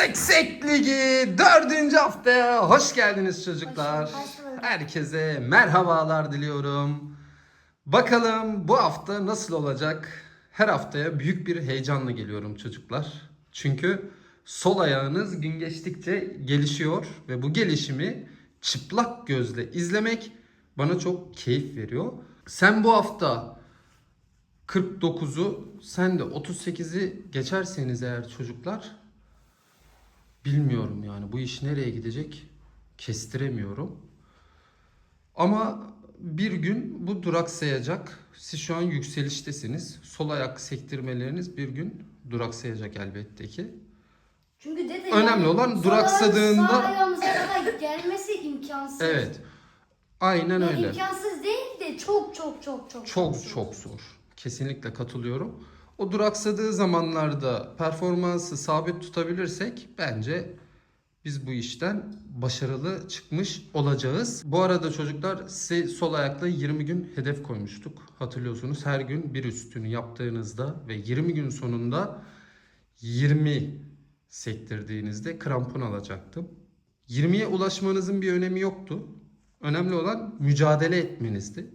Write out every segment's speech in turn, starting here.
Seksek Ligi dördüncü haftaya hoş geldiniz çocuklar. Herkese merhabalar diliyorum. Bakalım bu hafta nasıl olacak? Her haftaya büyük bir heyecanla geliyorum çocuklar. Çünkü sol ayağınız gün geçtikçe gelişiyor ve bu gelişimi çıplak gözle izlemek bana çok keyif veriyor. Sen bu hafta 49'u sen de 38'i geçerseniz eğer çocuklar bilmiyorum yani bu iş nereye gidecek kestiremiyorum. Ama bir gün bu duraksayacak. Siz şu an yükseliştesiniz. Sol ayak sektirmeleriniz bir gün duraksayacak elbette ki. Çünkü dede Önemli yani olan duraksadığında- Sağ ayağımıza kadar gelmesi imkansız. Evet. Aynen Yani öyle. imkansız değil de çok çok çok çok Çok çok zor. Kesinlikle katılıyorum. O duraksadığı zamanlarda performansı sabit tutabilirsek bence biz bu işten başarılı çıkmış olacağız. Bu arada çocuklar size sol ayakla 20 gün hedef koymuştuk. Hatırlıyorsunuz her gün bir üstünü yaptığınızda ve 20 gün sonunda 20 sektirdiğinizde krampon alacaktım. 20'ye ulaşmanızın bir önemi yoktu. Önemli olan mücadele etmenizdi.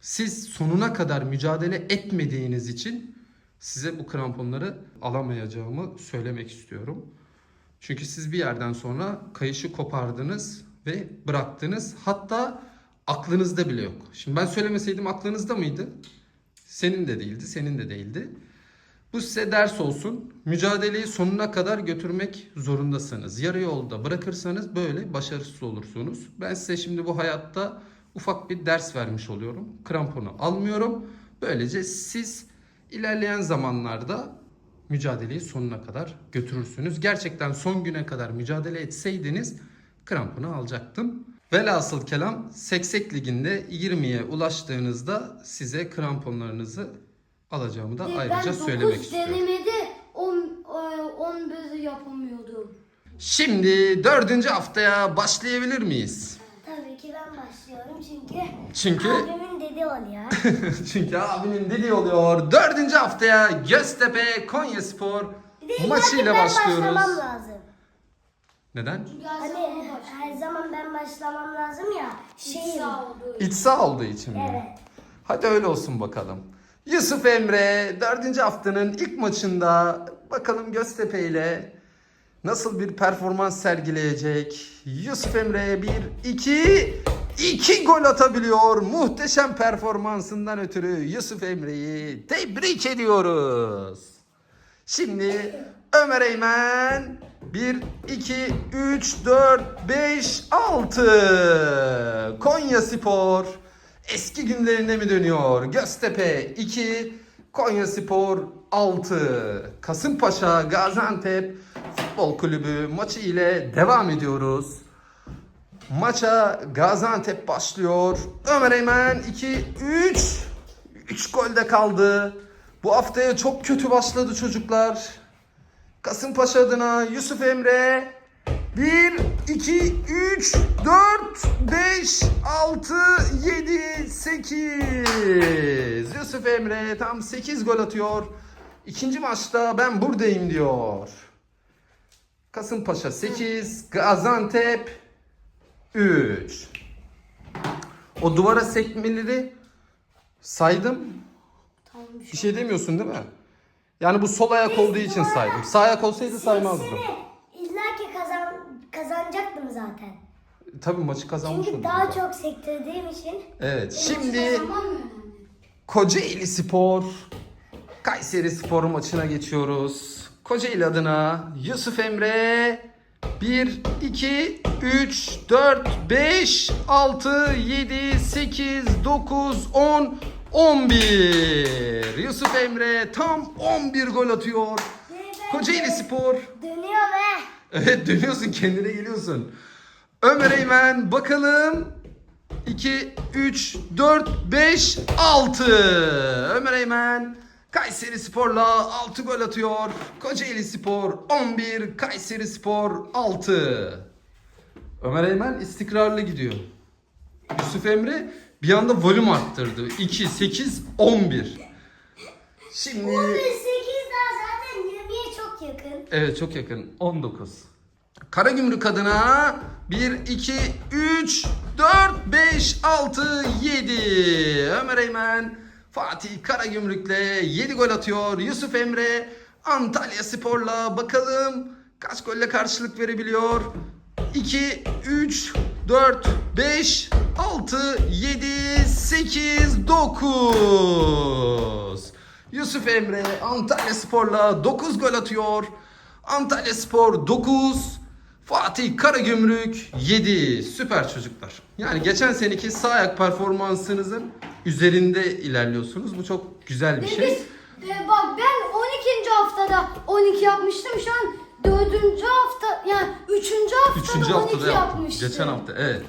Siz sonuna kadar mücadele etmediğiniz için size bu kramponları alamayacağımı söylemek istiyorum. Çünkü siz bir yerden sonra kayışı kopardınız ve bıraktınız. Hatta aklınızda bile yok. Şimdi ben söylemeseydim aklınızda mıydı? Senin de değildi, senin de değildi. Bu size ders olsun. Mücadeleyi sonuna kadar götürmek zorundasınız. Yarı yolda bırakırsanız böyle başarısız olursunuz. Ben size şimdi bu hayatta ufak bir ders vermiş oluyorum. Kramponu almıyorum. Böylece siz ilerleyen zamanlarda mücadeleyi sonuna kadar götürürsünüz. Gerçekten son güne kadar mücadele etseydiniz kramponu alacaktım. Velhasıl kelam Seksek Ligi'nde 20'ye ulaştığınızda size kramponlarınızı alacağımı da ayrıca ben söylemek 9 istiyorum. denemede 10 11 yapamıyordum. Şimdi dördüncü haftaya başlayabilir miyiz? Tabii ki ben başlıyorum çünkü Çünkü abimin oluyor. çünkü abinin dediği oluyor. Dördüncü haftaya Göztepe Konyaspor Bir de illa ki maçıyla ben başlıyoruz. başlamam lazım. Neden? Hani her zaman ben başlamam lazım ya. Şey Şeyim. İç saha olduğu için mi? Evet. Hadi öyle olsun bakalım. Yusuf Emre dördüncü haftanın ilk maçında bakalım Göztepe ile nasıl bir performans sergileyecek. Yusuf Emre bir iki iki gol atabiliyor. Muhteşem performansından ötürü Yusuf Emre'yi tebrik ediyoruz. Şimdi Ömer Eymen 1, 2, 3, 4, 5, 6. Konya Spor eski günlerine mi dönüyor? Göztepe 2, Konya Spor 6. Kasımpaşa Gaziantep Futbol Kulübü maçı ile devam ediyoruz. Maça Gaziantep başlıyor. Ömer Eymen 2 3 3 golde kaldı. Bu haftaya çok kötü başladı çocuklar. Kasımpaşa adına Yusuf Emre 1 2 3 4 5 6 7 8 Yusuf Emre tam 8 gol atıyor. İkinci maçta ben buradayım diyor. Kasımpaşa 8, Gaziantep 3. O duvara sekmeleri saydım. Tamam bir Bir şey demiyorsun değil mi? Yani bu sol ayak olduğu için saydım. Sağ ayak olsaydı saymazdım. İlla ki kazan, kazanacaktım zaten. Tabii maçı kazanmış Çünkü daha çok sektirdiğim için. Evet. Şimdi? Kocaeli Spor Kayseri Spor maçına geçiyoruz. Kocaeli adına Yusuf Emre 1 2 3 4 5 6 7 8 9 10 11 Yusuf Emre tam 11 gol atıyor. Kocaeli Spor Dönüyor ve Evet dönüyorsun kendine geliyorsun. Ömer Eymen bakalım. 2, 3, 4, 5, 6. Ömer Eymen Kayseri Spor'la 6 gol atıyor. Kocaeli Spor 11, Kayseri Spor 6. Ömer Eymen istikrarlı gidiyor. Yusuf Emre bir anda volüm arttırdı. 2, 8, 11. Şimdi 8 daha zaten 20'ye çok yakın. Evet çok yakın. 19. Karagümrük adına 1, 2, 3, 4, 5, 6, 7. Ömer Eymen Fatih Karagümrük'le 7 gol atıyor. Yusuf Emre Antalya Spor'la bakalım kaç golle karşılık verebiliyor. 2, 3, 4, 5, 6, 7, 8, 9. Yusuf Emre Antalya Spor'la 9 gol atıyor. Antalya Spor 9, Fatih Karagümrük 7. Süper çocuklar. Yani geçen seneki sağ ayak performansınızın üzerinde ilerliyorsunuz. Bu çok güzel bir Ve şey. biz, e, bak ben 12. haftada 12 yapmıştım. Şu an 4. hafta yani 3. haftada Üçüncü 12 haftada yaptım. yapmıştım. Geçen hafta evet.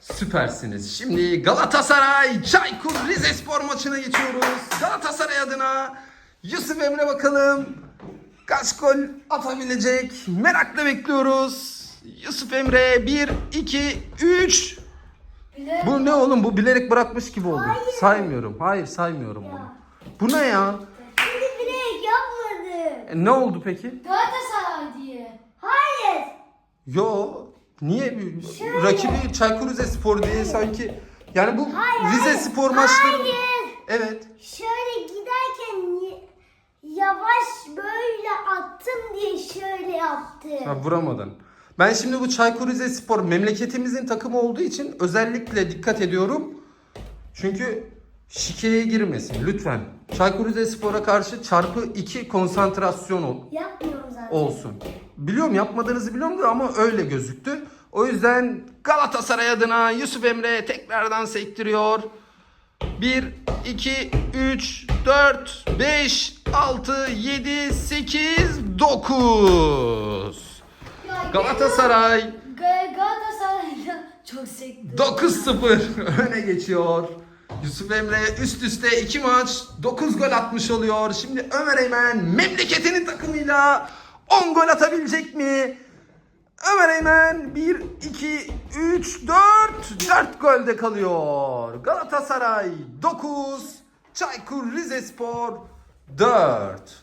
Süpersiniz. Şimdi Galatasaray Çaykur Rizespor maçına geçiyoruz. Galatasaray adına Yusuf Emre bakalım kaç gol atabilecek? Merakla bekliyoruz. Yusuf Emre 1 2 3 Bile- Bu ne oğlum? Bu bilerek bırakmış gibi oldu. Saymıyorum. Hayır saymıyorum bunu. Bu ne ya? Şimdi bilek yapmadım. E, ne oldu peki? Galatasaray diye. Hayır. Yo niye bir- rakibi Çaykur Rizespor diye sanki yani bu Rize Spor maçları Hayır. Evet. Şöyle yavaş böyle attım diye şöyle yaptım. Ha, vuramadın. Ben şimdi bu Çaykur Rizespor memleketimizin takımı olduğu için özellikle dikkat ediyorum. Çünkü şikeye girmesin lütfen. Çaykur Rizespor'a karşı çarpı 2 konsantrasyon ol. Yapmıyorum zaten. olsun. Biliyorum yapmadığınızı biliyorum ama öyle gözüktü. O yüzden Galatasaray adına Yusuf Emre tekrardan sektiriyor. 1, 2, 3, 4, 5, 6, 7, 8, 9. Ya, Galatasaray Ga- Galatasaray'da çok sekti. 9-0 öne geçiyor. Yusuf Emre üst üste 2 maç 9 gol atmış oluyor. Şimdi Ömer Eymen memleketinin takımıyla 10 gol atabilecek mi? Ömer Eymen 1, 2, 3, 4, 4 golde kalıyor. Galatasaray 9, Çaykur Rizespor 4.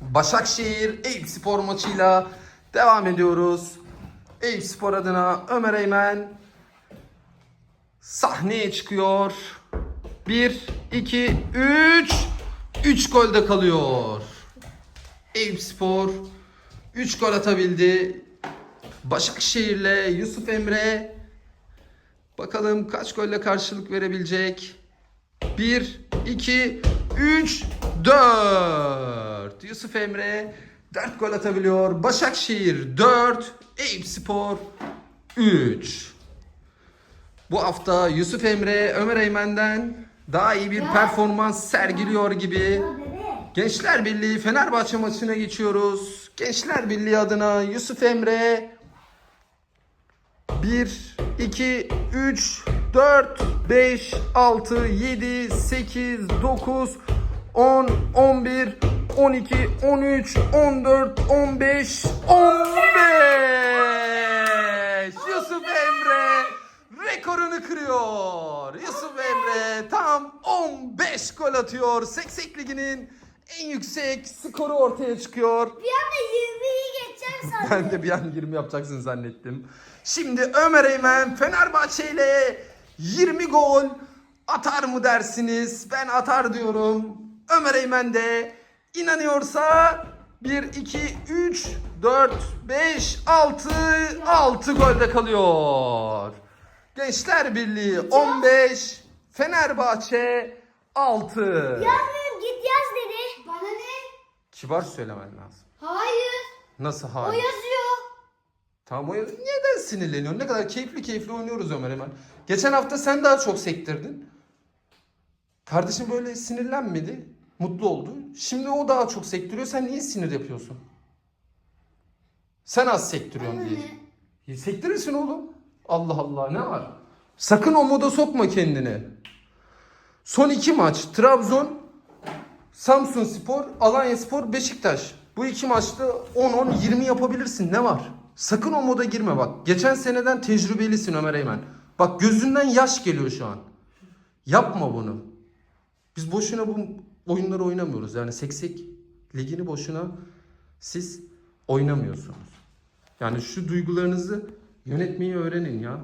Başakşehir Eyüp Spor maçıyla devam ediyoruz. Eyüp Spor adına Ömer Eymen sahneye çıkıyor. 1, 2, 3. 3 golde kalıyor. Eyüp Spor 3 gol atabildi. Başakşehir'le Yusuf Emre bakalım kaç golle karşılık verebilecek. 1, 2, 3, 4. Yusuf Emre 4 gol atabiliyor. Başakşehir 4, Eyüp Spor 3. Bu hafta Yusuf Emre Ömer Eymen'den daha iyi bir performans sergiliyor gibi. Gençler Birliği Fenerbahçe maçına geçiyoruz. Gençler Birliği adına Yusuf Emre 1, 2, 3, 4, 5, 6, 7, 8, 9, 10, 11, 12, 13, 14, 15, 15! Yusuf Emre rekorunu kırıyor. Yusuf Emre tam 15 gol atıyor. Seksek Ligi'nin en yüksek skoru ortaya çıkıyor. Bir anda 20'yi geçeceğim sandım. Ben de bir an 20 yapacaksın zannettim. Şimdi Ömer Eymen Fenerbahçe ile 20 gol atar mı dersiniz? Ben atar diyorum. Ömer Eymen de inanıyorsa 1, 2, 3, 4, 5, 6, 6 golde kalıyor. Gençler Birliği 15, Fenerbahçe 6. Yazmıyorum git yaz dedi. Bana ne? Kibar söylemen lazım. Hayır. Nasıl O hali? yazıyor. Tamam o neden sinirleniyorsun? Ne kadar keyifli keyifli oynuyoruz Ömer hemen. Geçen hafta sen daha çok sektirdin. Kardeşim böyle sinirlenmedi. Mutlu oldu. Şimdi o daha çok sektiriyor. Sen niye sinir yapıyorsun? Sen az sektiriyorsun diye. ne? Ya Sektirirsin oğlum. Allah Allah ne var? Sakın o moda sokma kendini. Son iki maç Trabzon, Samsun Spor, Alanya Spor, Beşiktaş. Bu iki maçta 10-10-20 yapabilirsin. Ne var? Sakın o moda girme bak. Geçen seneden tecrübelisin Ömer Eymen. Bak gözünden yaş geliyor şu an. Yapma bunu. Biz boşuna bu oyunları oynamıyoruz. Yani seksek ligini boşuna Siz oynamıyorsunuz. Yani şu duygularınızı yönetmeyi öğrenin ya.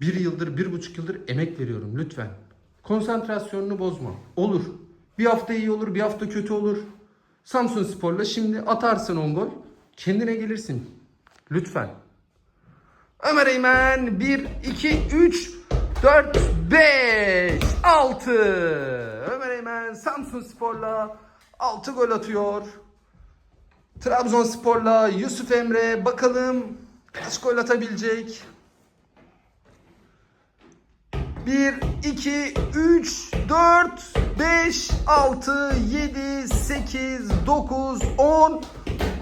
Bir yıldır, bir buçuk yıldır emek veriyorum lütfen. Konsantrasyonunu bozma. Olur. Bir hafta iyi olur, bir hafta kötü olur. Samsun Spor'la şimdi atarsın 10 gol. Kendine gelirsin. Lütfen. Ömer Eymen 1, 2, 3, 4, 5, 6. Ömer Eymen Samsun Spor'la 6 gol atıyor. Trabzonspor'la Yusuf Emre bakalım kaç gol atabilecek? 1, 2, 3, 4, 5, 6, 7, 8, 9, 10,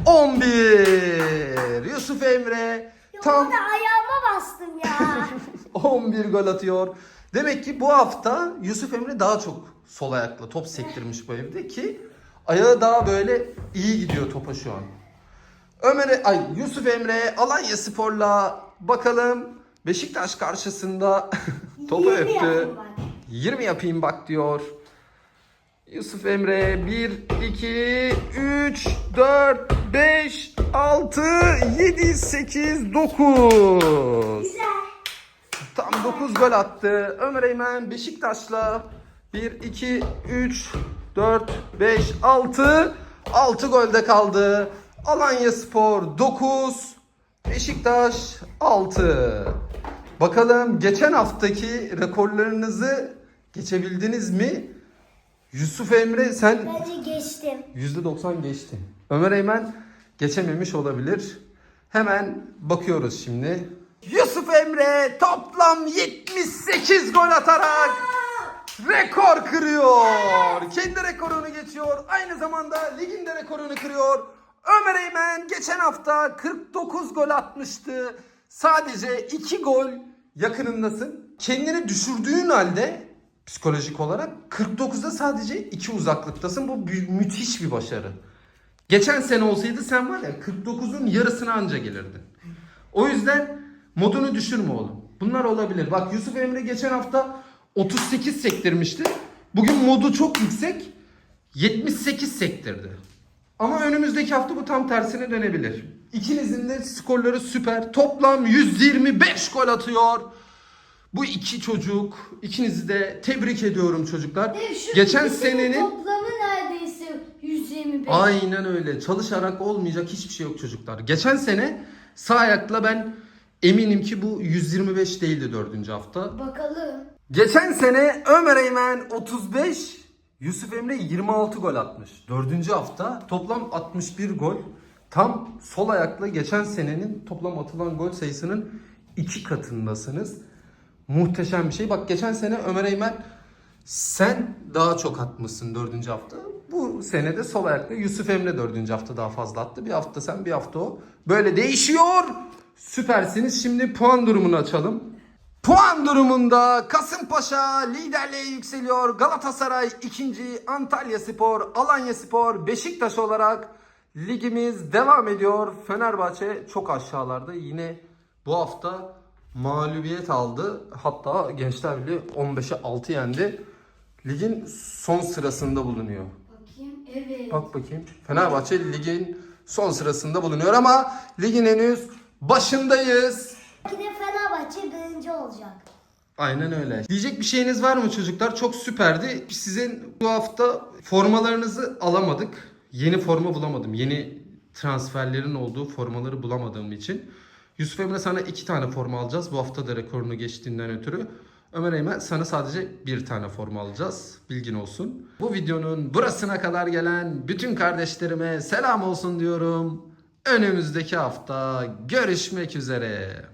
11. Yusuf Emre tam Orada ayağıma bastım ya. 11 gol atıyor. Demek ki bu hafta Yusuf Emre daha çok sol ayakla top sektirmiş bu evde ki ayağı daha böyle iyi gidiyor topa şu an. Ömer ay Yusuf Emre Alanya Spor'la bakalım Beşiktaş karşısında topu 20 öptü. yapayım bak. 20 yapayım bak diyor. Yusuf Emre 1, 2, 3, 4, 5, 6, 7, 8, 9. Güzel. Tam 9 gol attı. Ömer Eymen Beşiktaş'la 1, 2, 3, 4, 5, 6. 6 golde kaldı. Alanya Spor 9. Beşiktaş 6. Bakalım geçen haftaki rekorlarınızı geçebildiniz mi? Yusuf Emre sen Bence geçtim. %90 geçti. Ömer Eymen geçememiş olabilir. Hemen bakıyoruz şimdi. Yusuf Emre toplam 78 gol atarak rekor kırıyor. Kendi rekorunu geçiyor. Aynı zamanda ligin de rekorunu kırıyor. Ömer Eymen geçen hafta 49 gol atmıştı. Sadece 2 gol yakınındasın. Kendini düşürdüğün halde psikolojik olarak 49'da sadece 2 uzaklıktasın. Bu mü- müthiş bir başarı. Geçen sene olsaydı sen var ya 49'un yarısına anca gelirdin. O yüzden modunu düşürme oğlum. Bunlar olabilir. Bak Yusuf Emre geçen hafta 38 sektirmişti. Bugün modu çok yüksek. 78 sektirdi. Ama önümüzdeki hafta bu tam tersine dönebilir. İkinizin de skorları süper. Toplam 125 gol atıyor. Bu iki çocuk. İkinizi de tebrik ediyorum çocuklar. E, şu Geçen ikisinin senenin toplamı neredeyse 125. Aynen öyle. Çalışarak olmayacak hiçbir şey yok çocuklar. Geçen sene sağ ayakla ben eminim ki bu 125 değildi dördüncü hafta. Bakalım. Geçen sene Ömer Eymen 35, Yusuf Emre 26 gol atmış. Dördüncü hafta toplam 61 gol. Tam sol ayakla geçen senenin toplam atılan gol sayısının iki katındasınız. Muhteşem bir şey. Bak geçen sene Ömer Eymen sen daha çok atmışsın dördüncü hafta. Bu sene de sol ayakla Yusuf Emre dördüncü hafta daha fazla attı. Bir hafta sen bir hafta o. Böyle değişiyor. Süpersiniz. Şimdi puan durumunu açalım. Puan durumunda Kasımpaşa liderliğe yükseliyor. Galatasaray ikinci, Antalya Spor, Alanya Spor, Beşiktaş olarak ligimiz devam ediyor. Fenerbahçe çok aşağılarda. Yine bu hafta mağlubiyet aldı. Hatta Gençler Birliği 15'e 6 yendi. Ligin son sırasında bulunuyor. Bakayım. Evet. Bak bakayım. Fenerbahçe ligin son sırasında bulunuyor ama ligin henüz başındayız. Belki de Fenerbahçe birinci olacak. Aynen öyle. Diyecek bir şeyiniz var mı çocuklar? Çok süperdi. Sizin bu hafta formalarınızı alamadık. Yeni forma bulamadım. Yeni transferlerin olduğu formaları bulamadığım için. Yusuf Emre sana iki tane forma alacağız. Bu hafta da rekorunu geçtiğinden ötürü. Ömer Eymen sana sadece bir tane forma alacağız. Bilgin olsun. Bu videonun burasına kadar gelen bütün kardeşlerime selam olsun diyorum. Önümüzdeki hafta görüşmek üzere.